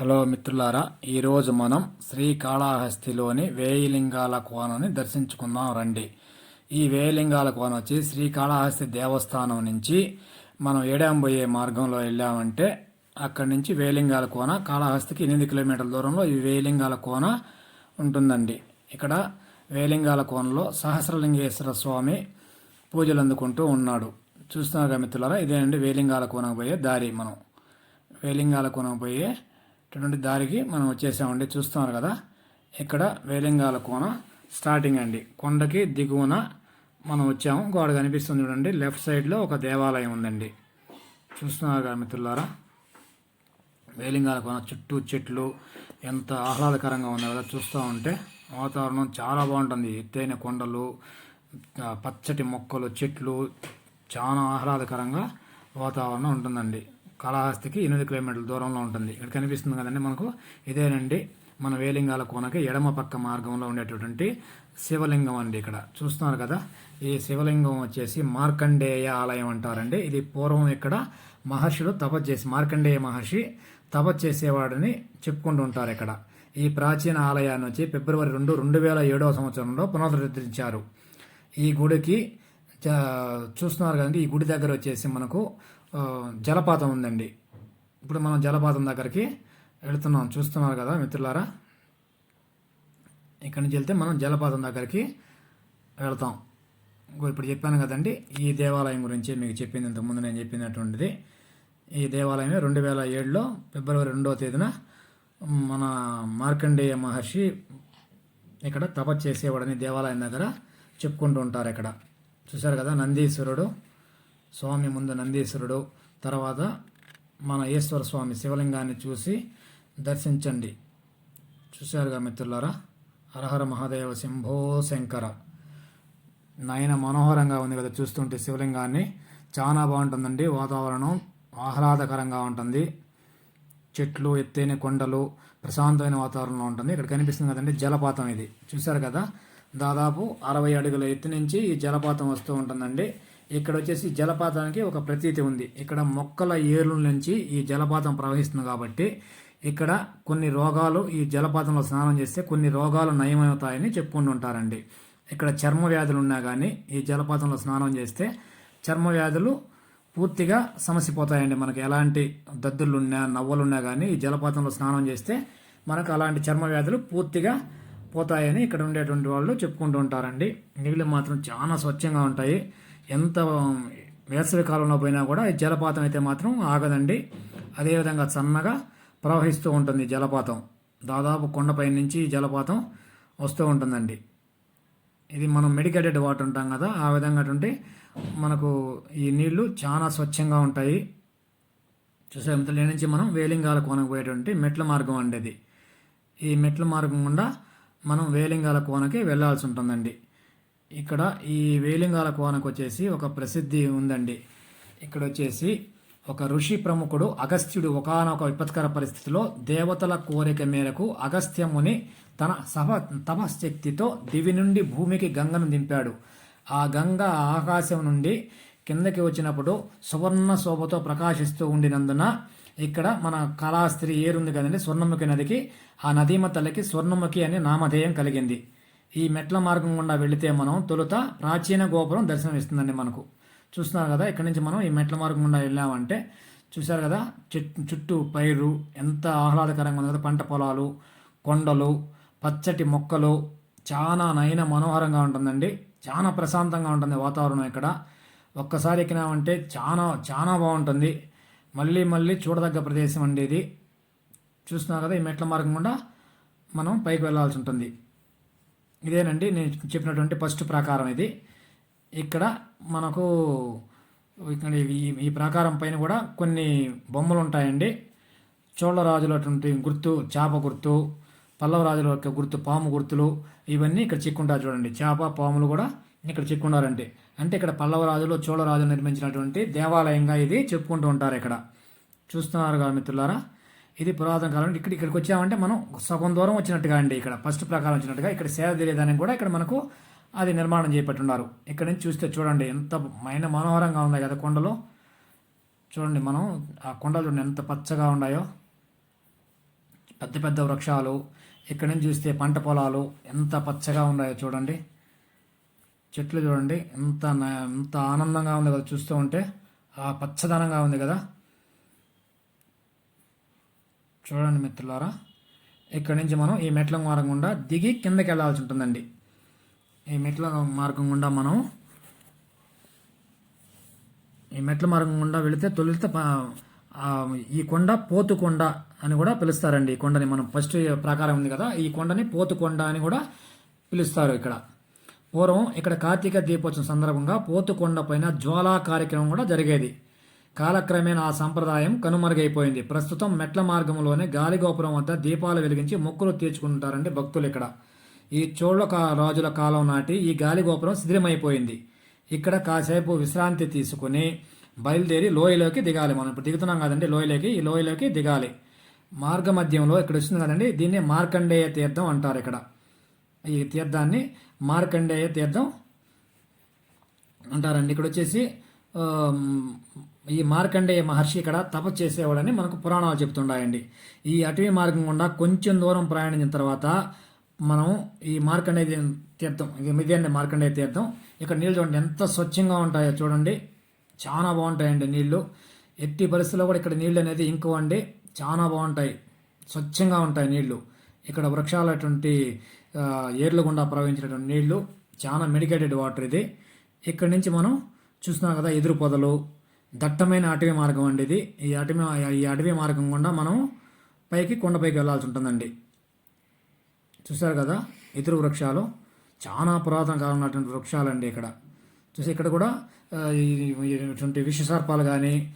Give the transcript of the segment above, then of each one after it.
Hello మిత్రులారా ఈరోజు మనం శ్రీకాళహస్తిలోని వేయిలింగాల కోనని దర్శించుకుందాం రండి. ఈ వేయిలింగాల కోన వచ్చి శ్రీకాళహస్తి దేవస్థానం నుంచి మనం ఏడాంబోయే మార్గంలో వెళ్ళామంటే అక్కడి నుంచి వేలింగాల కోన కాళహస్తికి ఎనిమిది కిలోమీటర్ల దూరంలో ఈ వేలింగాల కోన ఉంటుందండి. ఇక్కడ వేలింగాల కోనలో సహస్రలింగేశ్వర స్వామి పూజలు అందుకుంటూ ఉన్నాడు. చూస్తున్నారు మిత్రులారా ఇదేనండి వేలింగాల కోనకు పోయే దారి. మనం వేలింగాల కోనకు పోయే అటువంటి దారికి మనం వచ్చేసామండి. చూస్తున్నారు కదా? ఇక్కడ వేలింగాల కోన స్టార్టింగ్ అండి. కొండకి దిగువన మనం వచ్చాము. గోడ కనిపిస్తుంది చూడండి. లెఫ్ట్ సైడ్లో ఒక దేవాలయం ఉందండి. చూస్తున్నారు కదా మిత్రులారా? వేలింగాల కోన చుట్టూ చెట్లు ఎంత ఆహ్లాదకరంగా ఉంది కదా చూస్తూ ఉంటే. వాతావరణం చాలా బాగుంటుంది. ఎత్తైన కొండలు పచ్చటి మొక్కలు చెట్లు చాలా ఆహ్లాదకరంగా వాతావరణం ఉంటుందండి. కాళహస్తికి ఎనిమిది కిలోమీటర్ల దూరంలో ఉంటుంది. ఇక్కడ కనిపిస్తుంది కదండి మనకు. ఇదేనండి మన వేలింగాల కోనకి ఎడమ పక్క మార్గంలో ఉండేటటువంటి శివలింగం అండి ఇక్కడ. చూస్తున్నారు కదా ఈ శివలింగం వచ్చేసి మార్కండేయ ఆలయం అంటారండి. ఇది పూర్వం ఇక్కడ మహర్షులు తపస్సు చేసి మార్కండేయ మహర్షి తపస్సు చేసేవాడని చెప్పుకుంటూ ఉంటారు ఇక్కడ. ఈ ప్రాచీన ఆలయాన్ని వచ్చి ఫిబ్రవరి రెండు రెండు వేల ఏడవ సంవత్సరంలో పునరుద్ధరించారు. ఈ గుడికి చ- చూస్తున్నారు కదండి ఈ గుడి దగ్గర వచ్చేసి మనకు జలపాతం ఉందండి. ఇప్పుడు మనం జలపాతం దగ్గరికి వెళుతున్నాం. చూస్తున్నారు కదా మిత్రులారా? ఇక్కడి నుంచి వెళ్తే మనం జలపాతం దగ్గరికి వెళ్తాం. ఇంకో ఇప్పుడు చెప్పాను కదండి ఈ దేవాలయం గురించి మీకు చెప్పింది ఇంతకుముందు నేను చెప్పినటువంటిది. ఈ దేవాలయం రెండు వేల ఏడులో ఫిబ్రవరి రెండవ తేదీన మన మార్కండేయ మహర్షి ఇక్కడ తపస్సు చేసేవాడని దేవాలయం దగ్గర చెప్పుకుంటూ ఉంటారు ఇక్కడ. చూశారు కదా నందీశ్వరుడు. స్వామి ముందు నందీశ్వరుడు తర్వాత మన ఈశ్వర స్వామి శివలింగాన్ని చూసి దర్శించండి. చూశారుగా మిత్రులారా? హరహర మహాదేవ శంభో శంకర. నయన మనోహరంగా ఉంది కదా చూస్తుంటే శివలింగాన్ని. చాలా బాగుంటుందండి వాతావరణం. ఆహ్లాదకరంగా ఉంటుంది. చెట్లు ఎత్తైన కొండలు ప్రశాంతమైన వాతావరణంలో ఉంటుంది. ఇక్కడ కనిపిస్తుంది కదండి జలపాతం ఇది. చూశారు కదా? దాదాపు అరవై అడుగుల ఎత్తు నుంచి ఈ జలపాతం వస్తూ ఉంటుందండి. ఇక్కడ వచ్చేసి జలపాతానికి ఒక ప్రతీతి ఉంది. ఇక్కడ మొక్కల ఏర్ల నుంచి ఈ జలపాతం ప్రవహిస్తుంది కాబట్టి ఇక్కడ కొన్ని రోగాలు ఈ జలపాతంలో స్నానం చేస్తే కొన్ని రోగాలు నయమవుతాయని చెప్పుకుంటూ ఉంటారండి ఇక్కడ చర్మ వ్యాధులు ఉన్నా కానీ ఈ జలపాతంలో స్నానం చేస్తే చర్మ వ్యాధులు పూర్తిగా సమసిపోతాయండి. మనకు ఎలాంటి దద్దులున్నా నవ్వలున్నా కానీ ఈ జలపాతంలో స్నానం చేస్తే మనకు అలాంటి చర్మ వ్యాధులు పూర్తిగా పోతాయని ఇక్కడ ఉండేటువంటి వాళ్ళు చెప్పుకుంటూ ఉంటారండి నీళ్ళు మాత్రం చాలా స్వచ్ఛంగా ఉంటాయి. ఎంత వేసవి కాలంలో పోయినా కూడా ఈ జలపాతం అయితే మాత్రం ఆగదండి. అదేవిధంగా సన్నగా ప్రవహిస్తూ ఉంటుంది జలపాతం. దాదాపు కొండపై నుంచి జలపాతం వస్తూ ఉంటుందండి. ఇది మనం మెడికేటెడ్ వాటర్ ఉంటాం కదా ఆ విధంగా అటువంటి మనకు ఈ నీళ్ళు చాలా స్వచ్ఛంగా ఉంటాయి. చూసే మిత్రులు నుంచి మనం వేలింగాల కోనకు పోయేటువంటి మెట్ల మార్గం అండి ఇది. ఈ మెట్ల మార్గం గుండా మనం వేలింగాల కోనకి వెళ్ళాల్సి ఉంటుందండి. ఇక్కడ ఈ వేలింగాల కోనకు వచ్చేసి ఒక ప్రసిద్ధి ఉందండి. ఇక్కడ వచ్చేసి ఒక ఋషి ప్రముఖుడు అగస్త్యుడు ఒకానొక విపత్కర పరిస్థితిలో దేవతల కోరిక మేరకు అగస్త్యముని తన సభ తపశ్శక్తితో దివి నుండి భూమికి గంగను దింపాడు. ఆ గంగ ఆకాశం నుండి కిందకి వచ్చినప్పుడు సువర్ణ శోభతో ప్రకాశిస్తూ ఉండినందున ఇక్కడ మన కళాస్త్రి ఏరుంది కదండి స్వర్ణముఖి నదికి ఆ నదీమ తల్లికి స్వర్ణముఖి అనే నామధేయం కలిగింది. ఈ మెట్ల మార్గం గుండా వెళితే మనం తొలుత ప్రాచీన గోపురం దర్శనమిస్తుందండి మనకు. చూస్తున్నారు కదా ఇక్కడి నుంచి మనం ఈ మెట్ల మార్గం గుండా వెళ్ళామంటే చూశారు కదా చెట్టు చుట్టూ పైరు ఎంత ఆహ్లాదకరంగా ఉంది కదా పంట పొలాలు కొండలు పచ్చటి మొక్కలు చాలా నయన మనోహరంగా ఉంటుందండి. చాలా ప్రశాంతంగా ఉంటుంది వాతావరణం ఇక్కడ. ఒక్కసారి ఎక్కినామంటే చాలా చాలా బాగుంటుంది. మళ్ళీ మళ్ళీ చూడదగ్గ ప్రదేశం అండి ఇది. చూస్తున్నారు కదా ఈ మెట్ల మార్గం గుండా మనం పైకి వెళ్ళాల్సి ఉంటుంది. ఇదేనండి నేను చెప్పినటువంటి ఫస్ట్ ప్రకారం ఇది. ఇక్కడ మనకు ఇక్కడ ఈ ఈ ప్రాకారం పైన కూడా కొన్ని బొమ్మలు ఉంటాయండి చోళరాజులటువంటి గుర్తు చేప గుర్తు పల్లవ రాజుల యొక్క గుర్తు పాము గుర్తులు ఇవన్నీ ఇక్కడ చిక్కుంటారు చూడండి. చేప పాములు కూడా ఇక్కడ చిక్కున్నారంటే అంటే ఇక్కడ పల్లవ రాజులు చోళ రాజులు నిర్మించినటువంటి దేవాలయంగా ఇది చెప్పుకుంటూ ఉంటారు ఇక్కడ. చూస్తున్నారు కదా మిత్రులారా? ఇది పురాతన కాలం ఇక్కడ ఇక్కడికి వచ్చామంటే మనం సగం దూరం వచ్చినట్టుగా అండి ఇక్కడ. ఫస్ట్ ప్రకారం వచ్చినట్టుగా ఇక్కడ సేవ తెలియదని కూడా ఇక్కడ మనకు అది నిర్మాణం చేపట్టున్నారు. ఇక్కడ నుంచి చూస్తే చూడండి ఎంత మైన మనోహరంగా ఉన్నాయి కదా కొండలు. చూడండి మనం ఆ కొండలు చూడండి ఎంత పచ్చగా ఉన్నాయో. పెద్ద పెద్ద వృక్షాలు. ఇక్కడ నుంచి చూస్తే పంట పొలాలు ఎంత పచ్చగా ఉన్నాయో చూడండి. చెట్లు చూడండి ఎంత ఎంత ఆనందంగా ఉంది కదా చూస్తూ ఉంటే. ఆ పచ్చదనంగా ఉంది కదా. చూడండి మిత్రులారా ఇక్కడి నుంచి మనం ఈ మెట్ల మార్గం గుండా దిగి కిందకి వెళ్ళాల్సి ఉంటుందండి. ఈ మెట్ల మార్గం గుండా మనం ఈ మెట్ల మార్గం గుండా వెళితే తొలిత ఈ కొండ పోతుకొండ అని కూడా పిలుస్తారండి. ఈ కొండని మనం ఫస్ట్ ప్రకారం ఉంది కదా ఈ కొండని పోతుకొండ అని కూడా పిలుస్తారు ఇక్కడ. పూర్వం ఇక్కడ కార్తీక దీపోత్సవం సందర్భంగా పోతుకొండ పైన జ్వాలా కార్యక్రమం కూడా జరిగేది. కాలక్రమేణా ఆ సంప్రదాయం కనుమరుగైపోయింది. ప్రస్తుతం మెట్ల మార్గంలోనే గాలిగోపురం వద్ద దీపాలు వెలిగించి మొక్కులు తీర్చుకుంటారండి భక్తులు ఇక్కడ. ఈ చోళ కా- రాజుల కాలం నాటి ఈ గాలిగోపురం శిథిలమైపోయింది. ఇక్కడ కాసేపు విశ్రాంతి తీసుకుని బయలుదేరి లోయలోకి దిగాలి. మనం ఇప్పుడు దిగుతున్నాం కదండి లోయలోకి ఈ లోయలోకి దిగాలి. మార్గ మధ్యంలో ఇక్కడ వస్తుంది కదండి దీన్ని మార్కండేయ తీర్థం అంటారు ఇక్కడ. ఈ తీర్థాన్ని మార్కండేయ తీర్థం అంటారండి. ఇక్కడ వచ్చేసి ఈ మార్కండేయ మహర్షి ఇక్కడ తపస్సు చేసేవాడని మనకు పురాణాలు చెప్తుంటాయండి ఈ అటవీ మార్గం గుండా కొంచెం దూరం ప్రయాణించిన తర్వాత మనం ఈ మార్కండేయ తీర్థం ఇది ఇదేండి మార్కండేయ తీర్థం ఇక్కడ నీళ్ళు చూడండి ఎంత స్వచ్ఛంగా ఉంటాయో చూడండి. చాలా బాగుంటాయండి నీళ్ళు. ఎట్టి పరిస్థితుల్లో కూడా ఇక్కడ నీళ్ళు అనేది ఇంకవండి చాలా బాగుంటాయి. స్వచ్ఛంగా ఉంటాయి నీళ్ళు ఇక్కడ వృక్షాలటువంటి ఆ, ఏర్ల గుండా ప్రవహించినటువంటి నీళ్ళు చాలా మెడికేటెడ్ వాటర్ ఇది. ఇక్కడి నుంచి మనం చూస్తున్నాం కదా ఎదురు పొదలు. దట్టమైన అటవీ మార్గం అండి ఇది. ఈ అటవీ ఈ అటవీ మార్గం గుండా మనం పైకి కొండపైకి వెళ్ళాల్సి ఉంటుందండి. చూశారు కదా? ఎదురు వృక్షాలు. చాలా పురాతన కాలంలో నాటిన వృక్షాలండి ఇక్కడ. చూసి ఇక్కడ కూడా ఈ- ఇటువంటి విషసర్పాలు కానీ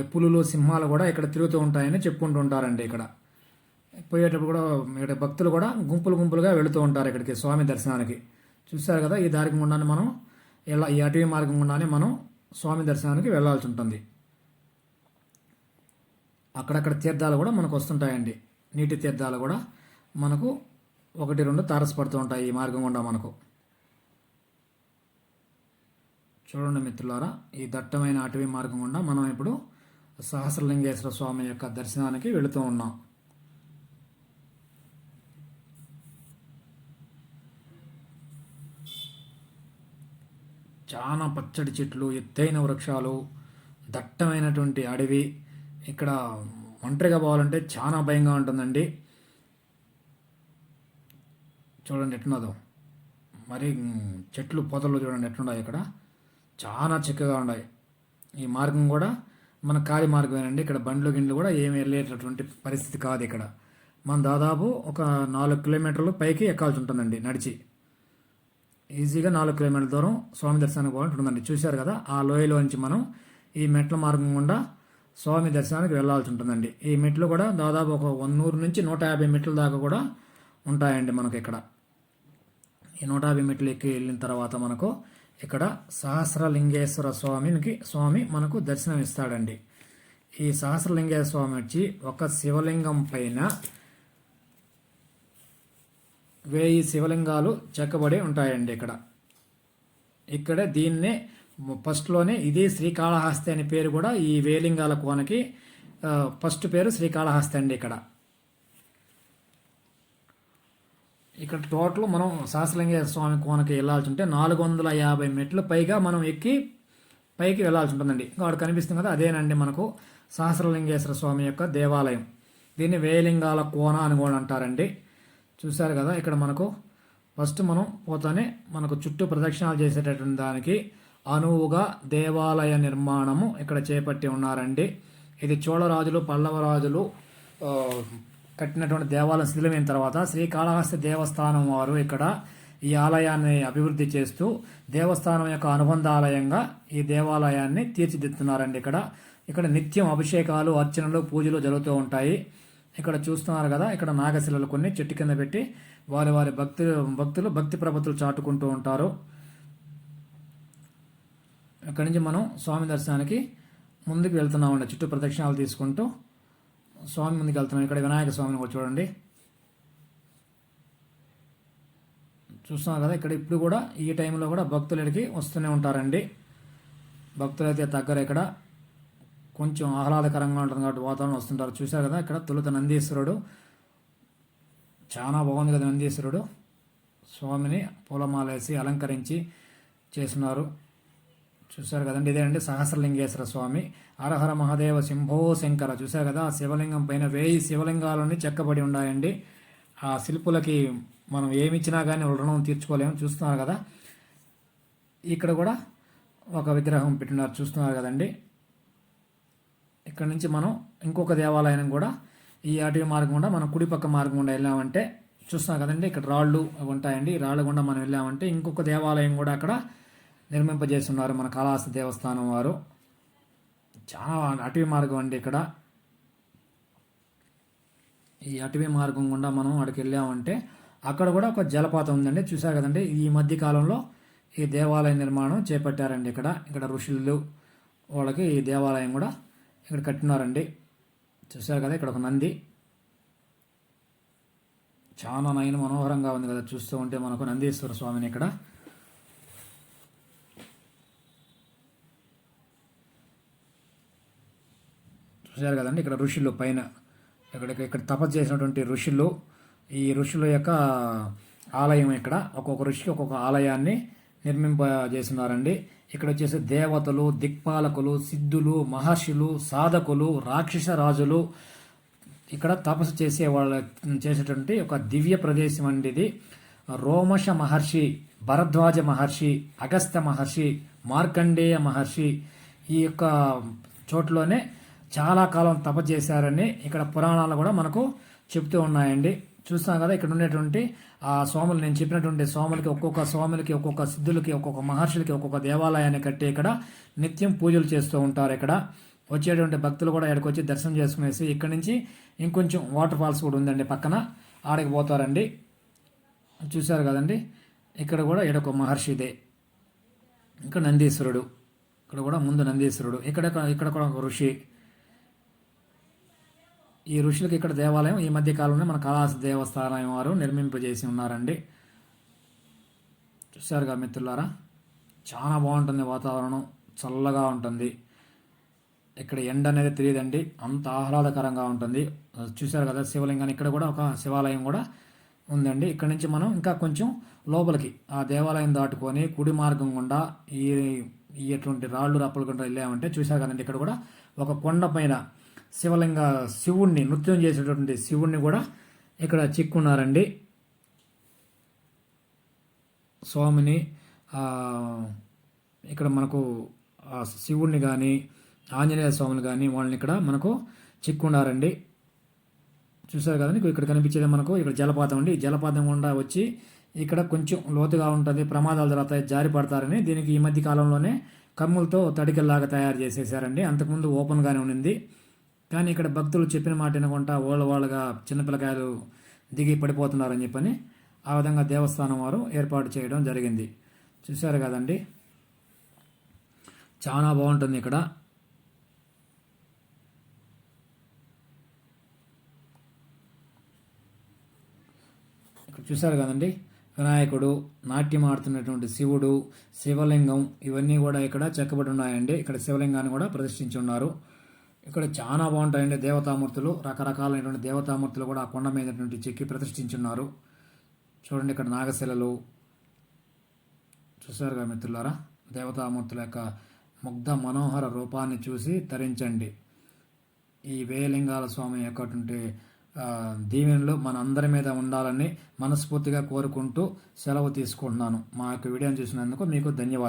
పులులు సింహాలు కూడా ఇక్కడ తిరుగుతూ ఉంటాయని చెప్పుకుంటూ ఉంటారండి ఇక్కడ. పోయేటప్పుడు కూడా ఇక్కడ భక్తులు కూడా గుంపులు గుంపులుగా వెళుతూ ఉంటారు ఇక్కడికి స్వామి దర్శనానికి. చూశారు కదా? ఈ దారి గుండానే మనం ఇలా ఈ అటవీ మార్గం గుండానే మనం స్వామి దర్శనానికి వెళ్ళాల్సి ఉంటుంది. అక్కడక్కడ తీర్థాలు కూడా మనకు వస్తుంటాయండి. నీటి తీర్థాలు కూడా మనకు ఒకటి రెండు తారసపడుతూ ఉంటాయి ఈ మార్గం గుండా మనకు. చూడండి మిత్రులారా ఈ దట్టమైన అటవీ మార్గం గుండా మనం ఇప్పుడు సహస్రలింగేశ్వర స్వామి యొక్క దర్శనానికి వెళుతూ ఉన్నాం. చాలా పచ్చడి చెట్లు ఎత్తైన వృక్షాలు దట్టమైనటువంటి అడవి. ఇక్కడ ఒంటరిగా పోవాలంటే చాలా భయంగా ఉంటుందండి. చూడండి ఎట్టున్నదో మరి చెట్లు పొదలు చూడండి ఎట్లున్నాయి ఇక్కడ. చాలా చిక్కగా ఉన్నాయి. ఈ మార్గం కూడా మన ఖాళీ మార్గమేనండి. ఇక్కడ బండ్లు గిండ్లు కూడా ఏమి వెళ్ళేటటువంటి పరిస్థితి కాదు ఇక్కడ. మనం దాదాపు ఒక నాలుగు కిలోమీటర్లు పైకి ఎక్కాల్సి ఉంటుందండి నడిచి. ఈజీగా నాలుగు కిలోమీటర్ల దూరం స్వామి దర్శనానికి పోవాలంటే ఉంటుందండి చూశారు కదా ఆ లోయలో నుంచి మనం ఈ మెట్ల మార్గం గుండా స్వామి దర్శనానికి వెళ్ళాల్సి ఉంటుందండి. ఈ మెట్లు కూడా దాదాపు ఒక నూరు నుంచి నూట యాభై మెట్ల దాకా కూడా ఉంటాయండి మనకు ఇక్కడ. ఈ నూట యాభై మెట్లు ఎక్కి వెళ్ళిన తర్వాత మనకు ఇక్కడ సహస్రలింగేశ్వర స్వామికి స్వామి మనకు దర్శనం ఇస్తాడండి ఈ సహస్రలింగేశ్వర స్వామి వచ్చి ఒక శివలింగం పైన వేయి శివలింగాలు చెక్కబడి ఉంటాయండి ఇక్కడ. ఇక్కడ దీన్నే ఫస్ట్లోనే ఇది శ్రీకాళహస్తి అనే పేరు కూడా ఈ వేలింగాల కోనకి ఫస్ట్ పేరు శ్రీకాళహస్తి అండి ఇక్కడ. ఇక్కడ టోటల్ మనం సహస్రలింగేశ్వర స్వామి కోనకి వెళ్ళాల్సి ఉంటే నాలుగు వందల యాభై మెట్లు పైగా మనం ఎక్కి పైకి వెళ్ళాల్సి ఉంటుందండి. ఇంకా అక్కడ కనిపిస్తుంది కదా అదేనండి మనకు సహస్రలింగేశ్వర స్వామి యొక్క దేవాలయం. దీన్ని వేలింగాల కోన అని కూడా అంటారండి. చూశారు కదా ఇక్కడ మనకు ఫస్ట్ మనం పోతానే మనకు చుట్టూ ప్రదక్షిణాలు చేసేటటువంటి దానికి అనువుగా దేవాలయ నిర్మాణము ఇక్కడ చేపట్టి ఉన్నారండి. ఇది చోళరాజులు పల్లవరాజులు కట్టినటువంటి దేవాలయం శిథిలమైన తర్వాత శ్రీకాళహస్తి దేవస్థానం వారు ఇక్కడ ఈ ఆలయాన్ని అభివృద్ధి చేస్తూ దేవస్థానం యొక్క అనుబంధ ఆలయంగా ఈ దేవాలయాన్ని తీర్చిదిద్దుతున్నారండి ఇక్కడ. ఇక్కడ నిత్యం అభిషేకాలు అర్చనలు పూజలు జరుగుతూ ఉంటాయి. ఇక్కడ చూస్తున్నారు కదా ఇక్కడ నాగశిలలు కొన్ని చెట్టు కింద పెట్టి వారి వారి భక్తులు భక్తులు భక్తి ప్రపత్తులు చాటుకుంటూ ఉంటారు. ఇక్కడి నుంచి మనం స్వామి దర్శనానికి ముందుకు వెళ్తున్నామండి చుట్టూ ప్రదక్షిణాలు తీసుకుంటూ స్వామి ముందుకు వెళ్తున్నాం. ఇక్కడ వినాయక స్వామిని కూడా చూడండి. చూస్తున్నాం కదా ఇక్కడ ఇప్పుడు కూడా ఈ టైంలో కూడా భక్తులు ఇక్కడికి వస్తూనే ఉంటారండి. భక్తులైతే తగ్గరు ఇక్కడ. కొంచెం ఆహ్లాదకరంగా ఉంటుంది కాబట్టి వాతావరణం వస్తుంటారు. చూశారు కదా ఇక్కడ తొలుత నందీశ్వరుడు. చాలా బాగుంది కదా నందీశ్వరుడు. స్వామిని పూలమాల వేసి అలంకరించి చేస్తున్నారు. చూశారు కదండి ఇదేనండి సహస్రలింగేశ్వర స్వామి. హరహర మహాదేవ శంభో శంకర. చూశారు కదా ఆ శివలింగం పైన వేయి శివలింగాలని చెక్కబడి ఉన్నాయండి. ఆ శిల్పులకి మనం ఏమి ఇచ్చినా కానీ రుణం తీర్చుకోలేము. చూస్తున్నారు కదా. ఇక్కడ కూడా ఒక విగ్రహం పెట్టినారు. చూస్తున్నారు కదండి. ఇక్కడ నుంచి మనం ఇంకొక దేవాలయం కూడా ఈ అటవీ మార్గం గుండా మనం కుడిపక్క మార్గం గుండా వెళ్ళామంటే చూస్తున్నాం కదండి ఇక్కడ రాళ్ళు ఉంటాయండి. రాళ్ళ గుండా మనం వెళ్ళామంటే ఇంకొక దేవాలయం కూడా అక్కడ నిర్మింపజేస్తున్నారు మన కాళహస్తి దేవస్థానం వారు. చాలా అటవీ మార్గం అండి ఇక్కడ. ఈ అటవీ మార్గం గుండా మనం అక్కడికి వెళ్ళామంటే అక్కడ కూడా ఒక జలపాతం ఉందండి. చూసారు కదండి ఈ మధ్య కాలంలో ఈ దేవాలయ నిర్మాణం చేపట్టారండి ఇక్కడ. ఇక్కడ ఋషులు వాళ్ళకి ఈ దేవాలయం కూడా ఇక్కడ కట్టినారండి. చూసారు కదా ఇక్కడ ఒక నంది. చాలా నయన మనోహరంగా ఉంది కదా చూస్తూ ఉంటే మనకు నందీశ్వర స్వామిని ఇక్కడ. చూశారు కదండి ఇక్కడ ఋషులు పైన. ఇక్కడ ఇక్కడ తపస్సు చేసినటువంటి ఋషులు ఈ ఋషుల యొక్క ఆలయం ఇక్కడ. ఒక్కొక్క ఋషికి ఒక్కొక్క ఆలయాన్ని నిర్మింపజేస్తున్నారండి ఇక్కడ వచ్చేసి దేవతలు దిక్పాలకులు సిద్ధులు మహర్షులు సాధకులు రాక్షస రాజులు ఇక్కడ తపస్సు చేసే వాళ్ళ చేసేటువంటి ఒక దివ్య ప్రదేశం అండి ఇది. రోమశ మహర్షి భరద్వాజ మహర్షి అగస్త్య మహర్షి మార్కండేయ మహర్షి ఈ యొక్క చోట్లోనే చాలా కాలం తప చేశారని ఇక్కడ పురాణాలు కూడా మనకు చెప్తూ ఉన్నాయండి. చూస్తాం కదా ఇక్కడ ఉండేటువంటి ఆ స్వాములు నేను చెప్పినటువంటి స్వాములకి ఒక్కొక్క స్వాములకి ఒక్కొక్క సిద్ధులకి ఒక్కొక్క మహర్షులకి ఒక్కొక్క దేవాలయాన్ని కట్టి ఇక్కడ నిత్యం పూజలు చేస్తూ ఉంటారు ఇక్కడ. వచ్చేటువంటి భక్తులు కూడా ఇక్కడికి వచ్చి దర్శనం చేసుకునేసి ఇక్కడ నుంచి ఇంకొంచెం వాటర్ ఫాల్స్ కూడా ఉందండి పక్కన. ఆడికి పోతారండి. చూశారు కదండి? ఇక్కడ కూడా ఈడొక మహర్షిదే ఇక్కడ నందీశ్వరుడు. ఇక్కడ కూడా ముందు నందీశ్వరుడు. ఇక్కడ ఇక్కడ కూడా ఒక ఋషి. ఈ ఋషులకు ఇక్కడ దేవాలయం ఈ మధ్య కాలంలో మన కాళాసి దేవస్థానం వారు నిర్మింపజేసి ఉన్నారండి. చూశారుగా మిత్రులారా? చాలా బాగుంటుంది వాతావరణం. చల్లగా ఉంటుంది. ఇక్కడ ఎండ అనేది తెలియదండి. అంత ఆహ్లాదకరంగా ఉంటుంది. చూశారు కదా శివలింగాన్ని. ఇక్కడ కూడా ఒక శివాలయం కూడా ఉందండి. ఇక్కడ నుంచి మనం ఇంకా కొంచెం లోపలికి ఆ దేవాలయం దాటుకొని కుడి మార్గం గుండా ఈ ఈ ఎటువంటి రాళ్ళు రప్పలు గుండా వెళ్ళామంటే చూశారు కదండి. ఇక్కడ కూడా ఒక కొండ పైన శివలింగ శివుణ్ణి నృత్యం చేసేటటువంటి శివుణ్ణి కూడా ఇక్కడ చిక్కున్నారండి. స్వామిని ఇక్కడ మనకు శివుణ్ణి కానీ ఆంజనేయ స్వామిని కానీ వాళ్ళని ఇక్కడ మనకు చిక్కున్నారండి. చూసారు కదండి ఇక్కడ కనిపించేది మనకు ఇక్కడ జలపాతం అండి. జలపాతం గుండా వచ్చి ఇక్కడ కొంచెం లోతుగా ఉంటుంది ప్రమాదాలు జరుగుతాయి జారి పడతారని దీనికి ఈ మధ్య కాలంలోనే కమ్ములతో తడికల్లాగా తయారు చేసేసారండి. అంతకుముందు ఓపెన్గానే ఉండింది. కానీ ఇక్కడ భక్తులు చెప్పిన మాట వినకుండా వాళ్ళ వాళ్ళగా చిన్నపిల్లకాయలు దిగి పడిపోతున్నారని చెప్పని ఆ విధంగా దేవస్థానం వారు ఏర్పాటు చేయడం జరిగింది. చూశారు కదండి? చాలా బాగుంటుంది ఇక్కడ. ఇక్కడ చూశారు కదండి? వినాయకుడు నాట్యం ఆడుతున్నటువంటి శివుడు శివలింగం ఇవన్నీ కూడా ఇక్కడ చెక్కబడి ఉన్నాయండి. ఇక్కడ శివలింగాన్ని కూడా ప్రదర్శించి ఉన్నారు. ఇక్కడ చాలా బాగుంటాయండి దేవతామూర్తులు. రకరకాలైనటువంటి దేవతామూర్తులు కూడా ఆ కొండ మీదటువంటి చెక్కి ప్రతిష్ఠించున్నారు. చూడండి ఇక్కడ నాగశిలలు. చూసారుగా మిత్రులారా? దేవతామూర్తుల యొక్క ముగ్ధ మనోహర రూపాన్ని చూసి తరించండి. ఈ వేయలింగాల స్వామి యొక్క దీవెనలు మన అందరి మీద ఉండాలని మనస్ఫూర్తిగా కోరుకుంటూ సెలవు తీసుకుంటున్నాను. మా యొక్క వీడియోని చూసినందుకు మీకు ధన్యవాదాలు.